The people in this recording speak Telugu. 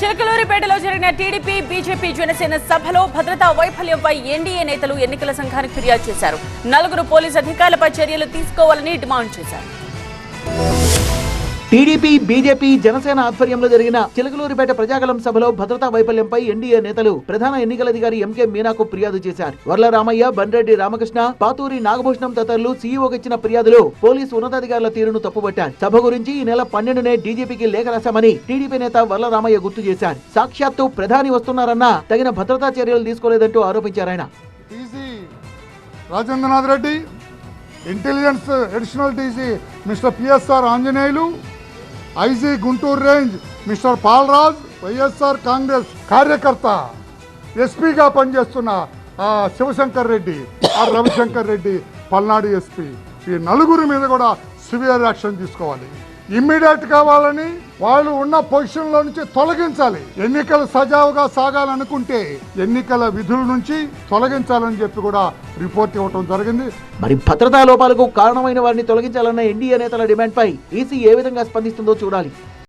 చిలకలూరిపేటలో జరిగిన టీడీపీ బీజేపీ జనసేన సభలో భద్రతా వైఫల్యంపై ఎన్డీఏ నేతలు ఎన్నికల సంఘానికి ఫిర్యాదు చేశారు. నలుగురు పోలీసు అధికారులపై చర్యలు తీసుకోవాలని డిమాండ్ చేశారు. టీడీపీ బీజేపీ జనసేన ఆధ్వర్యంలో జరిగిన చిలకలూరిపేట ప్రజాగలం సభలో భద్రతా వైఫల్యంపై ఎన్డీఏ నేతలు ప్రధాన ఎన్నికల అధికారి ఎంకే మీనాకు ఫిర్యాదు చేశారు. వర్ల రామయ్య బండ్రెడ్డి రామకృష్ణ పాతూరి నాగభూషణం తదితరులు సీఈఓకి ఇచ్చిన ఫిర్యాదులో పోలీసు ఉన్నతాధికారుల తీరును తప్పుపట్టారు సభ గురించి ఈ నెల పన్నెండునే డీజీపీకి లేఖ రాశామని టీడీపీ నేత వర్ల రామయ్య గుర్తు చేశారు. సాక్షాత్తు ప్రధాని వస్తున్నారన్నా తగిన భద్రతా చర్యలు తీసుకోలేదంటూ ఆరోపించారు ఆయన. DG Rajendranath Reddy intelligence additional DG mister PSR Anjaneyulu IG Guntur range mister Palraj YSR Congress కార్యకర్త ఎస్పీగా పనిచేస్తున్న శివశంకర్ రెడ్డి ఆర్ రవిశంకర్ రెడ్డి పల్నాడు ఎస్పీ. ఈ నలుగురి మీద కూడా సివియర్ యాక్షన్ తీసుకోవాలి. ఇమ్మీడియట్ కావాలని వాళ్ళు ఉన్న పొజిషన్లో నుంచి తొలగించాలి. ఎన్నికలు సజావుగా సాగాలనుకుంటే ఎన్నికల విధుల నుంచి తొలగించాలని చెప్పి కూడా రిపోర్ట్ ఇవ్వటం జరిగింది. మరి భద్రతా లోపాలకు కారణమైన వారిని తొలగించాలన్న ఎన్డీఏ నేతల డిమాండ్పై ఈసీ ఏ విధంగా స్పందిస్తుందో చూడాలి.